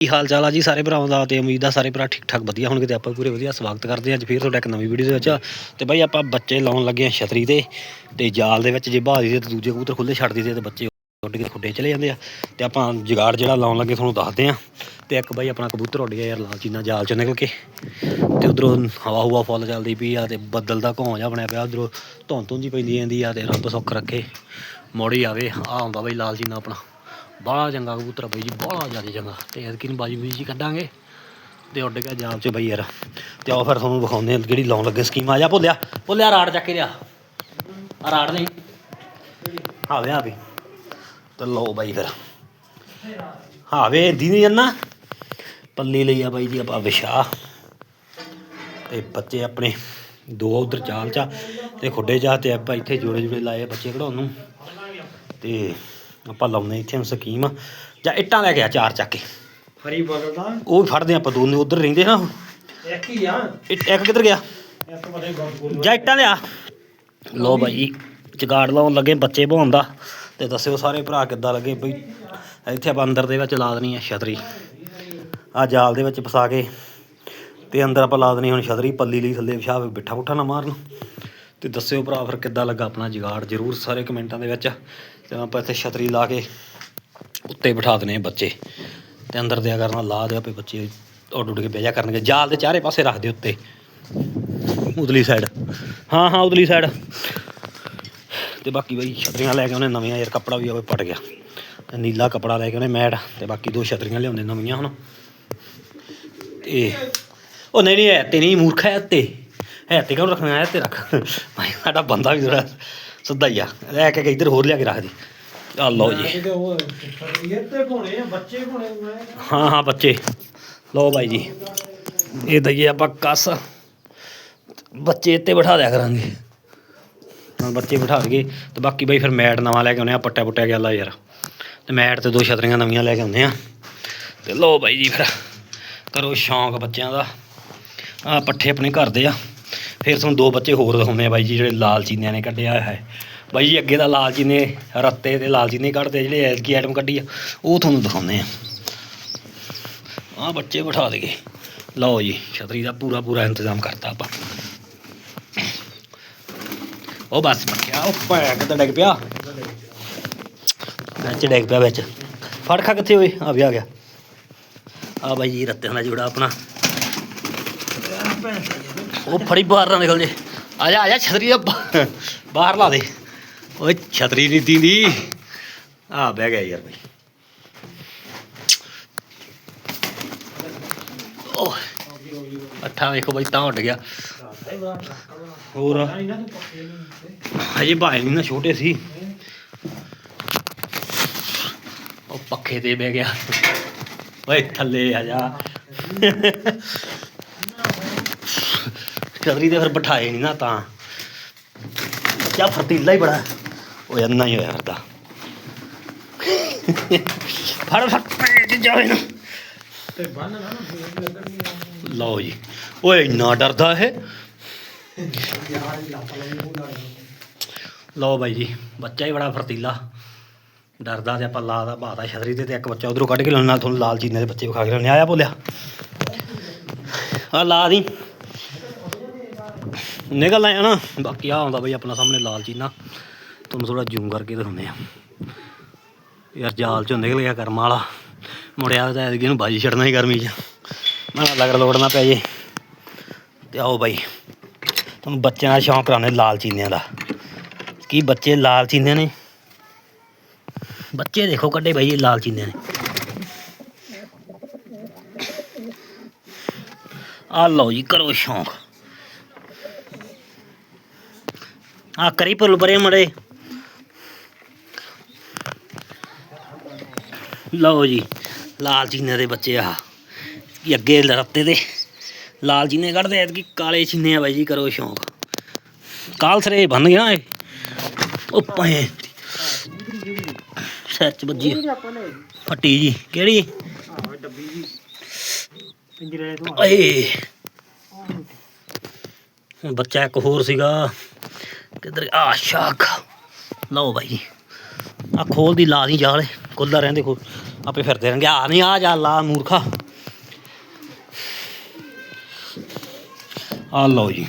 ਕੀ ਹਾਲ ਚਾਲ ਆ ਜੀ ਸਾਰੇ ਭਰਾਵਾਂ ਦਾ ਤੇ ਉਮੀਦ ਆ ਸਾਰੇ ਭਰਾ ਠੀਕ ਠਾਕ, ਵਧੀਆ ਹੋਣਗੇ ਤੇ ਆਪਾਂ ਪੂਰੇ ਵਧੀਆ ਸਵਾਗਤ ਕਰਦੇ ਹਾਂ ਅੱਜ ਫੇਰ ਤੁਹਾਡਾ ਇੱਕ ਨਵੀਂ ਵੀਡੀਓ ਦੇ ਵਿੱਚ। ਤੇ ਬਾਈ ਆਪਾਂ ਬੱਚੇ ਲਾਉਣ ਲੱਗੇ ਆ ਛਤਰੀ ਤੇ ਤੇ ਜਾਲ ਦੇ ਵਿੱਚ ਜੇ ਬਾਹਰੀ ਦੇ ਤੇ ਦੂਜੇ ਕਬੂਤਰ ਖੁੱਲੇ ਛੱਡ ਦਈਦੇ ਤੇ ਬੱਚੇ ਉੱਡ ਕੇ ਖੁੱਡੇ ਚਲੇ ਜਾਂਦੇ ਆ। ਤੇ ਆਪਾਂ ਜਗਾੜ ਜਿਹੜਾ ਲਾਉਣ ਲੱਗੇ ਤੁਹਾਨੂੰ ਦੱਸਦੇ ਆ ਤੇ ਇੱਕ ਬਾਈ ਆਪਣਾ ਕਬੂਤਰ ਉੱਡ ਗਿਆ ਯਾਰ ਲਾਲ ਚੀਨਾ ਜਾਲ ਚੋਂ ਨਿਕਲ ਕੇ। ਤੇ ਉਧਰੋਂ ਹਵਾ ਹਵਾ ਫੁੱਲ ਚੱਲਦੀ ਪਈ ਆ ਤੇ ਬੱਦਲ ਦਾ ਘੋਂ ਜਿਹਾ ਬਣਿਆ ਪਿਆ, ਉਧਰੋਂ ਧੁੰਦ ਧੁੰਦ ਪੈਂਦੀ ਜਾਂਦੀ ਆ ਤੇ ਰੱਬ ਸੁੱਖ ਰੱਖੇ। ਮੋੜੀ ਆਵੇ ਆ ਆਉਂਦਾ ਬਾਈ ਲਾਲ ਚੀਨਾ ਆਪਣਾ। ਬਾਹਲਾ ਚੰਗਾ ਕਬੂਤਰ ਆ ਬਾਈ ਜੀ ਬੜਾ ਜ਼ਿਆਦਾ ਚੰਗਾ। ਤੇ ਐਤਕੀ ਨੂੰ ਬਾਜੀ ਬੂਜੀ ਜੀ ਕੱਢਾਂਗੇ। ਤੇ ਉੱਡ ਗਿਆ ਜਾਲ 'ਚ ਬਈ ਯਾਰ। ਤੇ ਆਓ ਫਿਰ ਤੁਹਾਨੂੰ ਵਿਖਾਉਂਦੇ ਆ ਜਿਹੜੀ ਲਾਉਣ ਲੱਗੇ ਸਕੀਮ। ਆ ਜਾ, ਭੁੱਲਿਆ। ਭੁੱਲਿਆ, ਰਾੜ ਚੱਕ ਕੇ ਲਿਆ। ਆ ਰਾੜ ਨਹੀਂ। ਹਾਂ ਵੇ ਤੇ ਲਓ ਬਾਈ ਫਿਰ। ਹਾਂ ਵੇ ਨਹੀਂ ਜੰਨਾ ਪੱਲੀ ਲਈ ਆ ਬਾਈ ਜੀ ਆਪਾਂ ਵਿਸ਼ਾ। ਤੇ ਬੱਚੇ ਆਪਣੇ ਦੋ ਉਧਰ ਚਾਲ ਚਾ ਤੇ ਖੁੱਡੇ ਜਾ ਤੇ ਆਪਾਂ ਇੱਥੇ ਜੋੜੇ ਜੋੜੇ ਲਾਏ ਬੱਚੇ ਕਢਾਉਣ ਨੂੰ। ਤੇ ਆਪਾਂ ਲਾਉਨੇ ਇੱਥੇ ਹੁਣ ਸਕੀਮ। ਜਾਂ ਇੱਟਾਂ ਲੈ ਕੇ ਆ ਚਾਰ ਚੱਕ ਕੇ। ਹਰੀ ਬਦਲਦਾ ਉਹ ਵੀ ਫੜਦੇ ਆਪਾਂ ਦੋਨੇ ਉਧਰ ਰਹਿੰਦੇ ਨਾ ਇੱਕ ਹੀ ਆ? ਇੱਟ- ਇੱਕ ਕਿੱਧਰ ਗਿਆ? ਇਸ ਤੋਂ ਬੜੇ ਬਹੁਤ ਬੋਲ ਜਾਂ ਇੱਟਾਂ ਲਿਆ। ਲੋ ਬਾਈ ਜਗਾੜ ਲਾਉਣ ਲੱਗੇ ਬੱਚੇ ਭਾਉਣ ਦਾ। ਤੇ ਦੱਸਿਓ ਸਾਰੇ ਭਰਾ ਕਿੱਦਾਂ ਲੱਗੇ? ਬਈ ਇੱਥੇ ਆਪਾਂ ਅੰਦਰ ਦੇ ਵਿੱਚ ਲਾ ਦੇਣੀ ਆ ਛਤਰੀ। ਆ ਜਾਲ ਦੇ ਵਿੱਚ ਫਸਾ ਕੇ ਤੇ ਅੰਦਰ ਆਪਾਂ ਲਾ ਦੇਣੀ ਹੁਣ ਛਤਰੀ ਪੱਲੀ ਲਈ ਥੱਲੇ ਵਿਛਾ ਬਿੱਠਾ ਬੁੱਠਾ ਨਾ ਮਾਰਨ। ਤੇ ਦੱਸਿਓ ਭਰਾ ਫਿਰ ਕਿੱਦਾਂ ਲੱਗਾ ਆਪਣਾ ਜਗਾੜ? ਜਰੂਰ ਸਾਰੇ ਕਮੈਂਟਾਂ ਦੇ ਵਿੱਚ ਤੇ ਆਪਾਂ ਇੱਥੇ ਛਤਰੀ ਲਾ ਕੇ ਉੱਤੇ ਬਿਠਾ ਆ ਬੱਚੇ ਤੇ ਅੰਦਰ ਦਿਆ ਕਰਨਾ ਲਾ ਦਿਆ ਪਏ ਬੱਚੇ ਉੱਡ ਉੱਡ ਕੇ ਬਹਿ ਜਾ ਕਰਨਗੇ। ਜਾਲ ਦੇ ਚਾਰੇ ਪਾਸੇ ਰੱਖ ਦੇ ਉੱਤੇ। ਉਧਰਲੀ ਸਾਈਡ ਹਾਂ ਹਾਂ ਉਧਰਲੀ ਸਾਈਡ ਤੇ ਬਾਕੀ ਬਈ ਛਤਰੀਆਂ ਲੈ ਕੇ ਉਹਨੇ ਨਵੀਆਂ ਯਾਰ ਕੱਪੜਾ ਵੀ ਆਵੇ ਪਟ ਗਿਆ। ਤੇ ਨੀਲਾ ਕੱਪੜਾ ਲੈ ਕੇ ਉਹਨੇ ਮੈਟ। ਤੇ ਬਾਕੀ ਦੋ ਛਤਰੀਆਂ ਲਿਆਉਂਦੇ ਨਵੀਆਂ ਹੁਣ। ਤੇ ਉਹ ਨਹੀਂ ਨਹੀਂ ਹੈ ਤੇ ਨਹੀਂ ਮੂਰਖ ਹੈ ਤੇ। ਹੈ ਤੇ ਕਿਉਂ ਰੱਖਣਾ ਹੈ ਤੇ ਰੱਖ। ਭਾਈ ਸਾਡਾ ਬੰਦਾ ਵੀ ਥੋੜਾ ਸਿੱਧਾ ਹੀ ਆ। ਲੈ ਕੇ ਇੱਧਰ ਹੋਰ ਲਿਆ ਕੇ ਰੱਖ ਦੀ। ਆ ਲਓ ਜੀ। ਹਾਂ ਹਾਂ ਬੱਚੇ। ਲਓ ਬਾਈ ਜੀ। ਇਹ ਦਈਏ ਆਪਾਂ ਕੱਸ। ਬੱਚੇ ਇੱਥੇ ਬਿਠਾ ਦਿਆ ਕਰਾਂਗੇ। ਹੁਣ ਬੱਚੇ ਬਿਠਾ ਦਈਏ। ਤੇ ਬਾਕੀ ਬਾਈ ਫਿਰ ਮੈਟ ਨਵਾਂ ਲੈ ਕੇ ਆਉਨੇ ਆ ਪੱਟਿਆ ਪੁੱਟਿਆ ਗਿਆ ਲਾ ਯਾਰ। ਤੇ ਮੈਟ ਤੇ ਦੋ ਛਤਰੀਆਂ ਨਵੀਆਂ ਲੈ ਕੇ ਆਉਂਦੇ ਆ। ਤੇ ਲਓ ਬਾਈ ਜੀ ਫਿਰ। ਕਰੋ ਸ਼ੌਂਕ ਬੱਚਿਆਂ ਦਾ। ਆ ਪੱਠੇ ਆਪਣੇ ਘਰ ਦੇ ਆ। ਫਿਰ ਤੁਹਾਨੂੰ ਦੋ ਬੱਚੇ ਹੋਰ ਦਿਖਾਉਂਦੇ ਆ ਬਾਈ ਜੀ, ਜਿਹੜੇ ਲਾਲ ਚੀਨਿਆਂ ਨੇ ਕੱਢਿਆ ਹੈ ਬਾਈ ਜੀ, ਅੱਗੇ ਦਾ ਲਾਲ ਚੀਨੇ ਰੱਤੇ ਤੇ ਲਾਲ ਚੀਨੇ ਕੱਢਦੇ ਜਿਹੜੇ ਐਲਕੀ ਆਈਟਮ ਕੱਢੀ ਆ, ਉਹ ਤੁਹਾਨੂੰ ਦਿਖਾਉਂਦੇ ਆ। ਆ ਬੱਚੇ ਬਿਠਾ ਦੇਗੇ। ਲਓ ਜੀ, ਛਤਰੀ ਦਾ ਪੂਰਾ ਪੂਰਾ ਇੰਤਜ਼ਾਮ ਕਰਤਾ ਆਪਾਂ। ਉਹ ਬਸ ਬੱਕਿਆ ਉਹ ਪੈ ਕਿੱਦਾਂ ਡਿੱਗ ਪਿਆ? ਵਿੱਚ ਡਿੱਗ ਪਿਆ ਵਿੱਚ। ਫੜ ਖਾ ਕਿੱਥੇ ਹੋਏ ਆ ਵੀ ਆ ਗਿਆ। ਆ ਬਾਈ ਜੀ, ਰੱਤਿਆਂ ਦਾ ਜੋੜਾ ਆਪਣਾ। ਉਹ ਫੜੀ ਬਾਹਰ ਨਾ ਨਿਕਲ ਜੇ। ਆ ਜਾ ਆ ਜਾ ਛਤਰੀ ਦਾ ਬਾਹਰ ਲਾ ਦੇ। ਓਏ ਛਤਰੀ ਨਹੀਂ ਦੀਂਦੀ। ਆ ਬਹਿ ਗਿਆ ਯਾਰ ਬਾਈ। ਓਹ ਅੱਠਾ ਵੇਖੋ ਬਾਈ ਤਾਂ ਉੱਡ ਗਿਆ। ਹੋਰ? ਹਜੇ ਭਾਈ ਨਹੀਂ ਨਾ ਛੋਟੇ ਸੀ। ਉਹ ਪੱਖੇ ਤੇ ਬਹਿ ਗਿਆ। ਓਏ ਥੱਲੇ ਆ ਜਾ। ਛਤਰੀ ਤੇ ਫਿਰ ਬਿਠਾਏ ਨਹੀਂ ਨਾ ਤਾਂ। ਬੱਚਾ ਫਰਤੀਲਾ ਹੀ ਬੜਾ। ਉਹ ਅੰਨਾ ਹੀ ਹੋਇਆ ਕਰਦਾ ਫੜ ਫੜ ਜਾਵੇ ਨਾ ਤੇ ਬੰਨ ਨਾ ਲਓ ਜੀ। ਓਏ ਇੰਨਾ ਡਰਦਾ ਲਾ ਲਓ ਬਾਈ ਜੀ ਬੱਚਾ ਹੀ ਬੜਾ ਫਰਤੀਲਾ। ਡਰਦਾ ਤੇ ਆਪਾਂ ਲਾ ਦਾ ਬਾਤਾ ਛਤਰੀ ਤੇ ਤੇ ਇੱਕ ਬੱਚਾ ਉਧਰੋਂ ਕੱਢ ਕੇ ਲਾਉਣ ਨਾਲ ਤੁਹਾਨੂੰ ਲਾਲ ਚੀਨੇ ਦੇ ਬੱਚੇ ਵਿਖਾ ਕੇ ਲਿਆਉਣੇ ਆਇਆ ਬੋਲਿਆ। ਆ ਲਾ ਦੀ। ਨਿਕਲ ਆਇਆ ਨਾ ਬਾਕੀ ਆ ਆਉਂਦਾ ਬਈ ਆਪਣਾ ਸਾਹਮਣੇ ਲਾਲ ਚੀਨਾ। ਤੁਹਾਨੂੰ ਥੋੜਾ ਜ਼ੂਮ ਕਰਕੇ ਦਿਖਾਉਂਦੇ ਆ। ਯਾਰ ਜਾਲ ਚੋਂ ਨਿਕਲ ਗਿਆ ਕਰਮ ਵਾਲਾ। ਮੁੜਿਆ ਤਾਂ ਐਤਕੀ ਨੂੰ ਬਾਜੀ ਛੱਡਣਾ ਹੀ ਗਰਮੀ 'ਚ। ਮੈਂ ਲਗਰ ਲੋੜਨਾ ਪੈ ਜੇ। ਤੇ ਆਓ ਬਾਈ। ਤੁਹਾਨੂੰ ਬੱਚਿਆਂ ਦਾ ਸ਼ੌਂਕ ਕਰਾਉਣੇ ਲਾਲ ਚੀਨਿਆਂ ਦਾ। ਕੀ ਬੱਚੇ ਲਾਲ ਚੀਨਿਆਂ ਨੇ? ਬੱਚੇ ਦੇਖੋ ਕੱਢੇ ਬਾਈ ਇਹ ਲਾਲ ਚੀਨਿਆਂ ਨੇ। ਆ ਲਓ ਜੀ, ਕਰੋ ਸ਼ੌਂਕ। ਆ ਕਰੀ ਪੁੱਲ ਬਰੇ ਮੜੇ ਲਓ ਜੀ ਲਾਲ ਚੀਨੇ ਦੇ ਬੱਚੇ ਆ ਅੱਗੇ ਰੱਤੇ ਦੇ ਲਾਲ ਚੀਨੇ ਕੱਢਦੇ ਐਤਕੀ ਕਾਲੇ ਚੀਨੇ ਆ ਬਾਈ ਜੀ ਕਰੋ ਸ਼ੌਂਕ ਕਾਲ ਸਰੇ ਬਣ ਗਿਆ ਇਹ ਉਹ ਪਏ ਸੱਚ ਵੱਜੀ ਫੱਟੀ ਜੀ ਕਿਹੜੀ ਡੱਬੀ ਜੀ ਪਿੰਜਰੇ ਤੋਂ ਬੱਚਾ ਇੱਕ ਹੋਰ ਸੀਗਾ ਕਿੱਧਰ ਆ ਸ਼ਾਕ। ਲਓ ਬਾਈ ਆ ਖੋਲ ਦੀ ਲਾ ਦੀ ਜਾਲ ਖੁੱਲਦਾ ਰਹਿੰਦੇ ਖੋਲ। ਆਪੇ ਫਿਰਦੇ ਰਹਿੰਦੇ ਆ ਨਹੀਂ, ਆ ਜਾ ਲਾ ਮੂਰਖਾ। ਆ ਲਓ ਜੀ,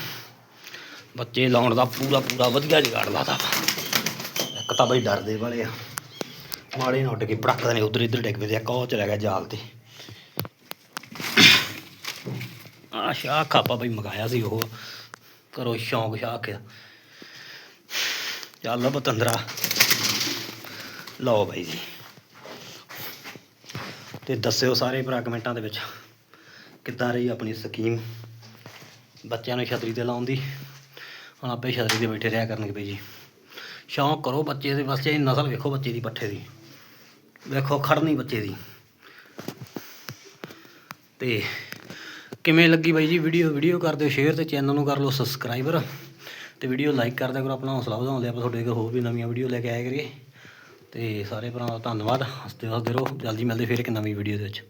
ਬੱਚੇ ਲਾਉਣ ਦਾ ਪੂਰਾ ਪੂਰਾ ਵਧੀਆ ਜੁਗਾੜ ਲਾਤਾ। ਇੱਕ ਤਾਂ ਬਈ ਡਰਦੇ ਵਾਲੇ ਆ। ਮਾੜੇ ਨਾ ਉੱਡ ਕੇ ਪੜਕਦੇ ਨੇ ਉਧਰ ਇਧਰ ਡਿੱਗ ਪਏ ਤੇ ਇੱਕ ਉਹ ਚਲਾ ਗਿਆ ਜਾਲ ਤੇ। ਆ ਸ਼ਾਹ ਖਾਪਾ ਬਈ ਮਗਾਇਆ ਸੀ ਉਹ। ਕਰੋ ਸ਼ੌਂਕ ਸ਼ਾਹ ਕੇ ਚੱਲ ਬਤੰਦਰਾ ਲਓ ਬਾਈ ਜੀ। ਤੇ ਦੱਸਿਓ ਸਾਰੇ ਭਰਾ ਕਮੈਂਟਾਂ ਦੇ ਵਿੱਚ, ਕਿੱਦਾਂ ਰਹੀ ਆਪਣੀ ਸਕੀਮ? ਬੱਚਿਆਂ ਨੂੰ ਛਤਰੀ ਤੇ ਲਾਉਣ ਦੀ। ਹੁਣ ਆਪੇ ਛਤਰੀ ਤੇ ਬੈਠੇ ਰਿਹਾ ਕਰਨਗੇ ਬਈ ਜੀ। ਸ਼ੌਂਕ ਕਰੋ ਬੱਚੇ ਦੇ ਬੱਚੇ ਦੀ ਨਸਲ ਵੇਖੋ ਬੱਚੇ ਦੀ ਪੱਠੇ ਦੀ। ਵੇਖੋ ਖੜਨੀ ਬੱਚੇ ਦੀ। ਤੇ ਕਿਵੇਂ ਲੱਗੀ ਬਾਈ ਜੀ? ਵੀਡੀਓ ਵੀਡੀਓ ਕਰ ਦਿਓ, ਸ਼ੇਅਰ ਤੇ ਚੈਨਲ ਨੂੰ ਕਰ ਲਓ ਸਬਸਕ੍ਰਾਈਬਰ। ਤੇ ਵੀਡੀਓ ਲਾਈਕ ਕਰ ਕਰੋ, ਆਪਣਾ ਹੌਸਲਾ ਵਧਾਉਣ ਲਈ ਆਪਾਂ ਤੁਹਾਡੇ ਕੋਲ ਹੋਰ ਵੀ ਨਵੀਆਂ ਵੀਡੀਓ ਲੈ ਕੇ ਆਇਆ ਕਰੀਏ। ਤੇ ਸਾਰੇ ਭਰਾਵਾਂ ਦਾ ਧੰਨਵਾਦ। ਹੱਸਦੇ ਹੱਸਦੇ ਰਹੋ। ਜਲਦੀ ਮਿਲਦੇ ਫਿਰ ਇੱਕ ਨਵੀਂ ਵੀਡੀਓ ਦੇ ਵਿੱਚ।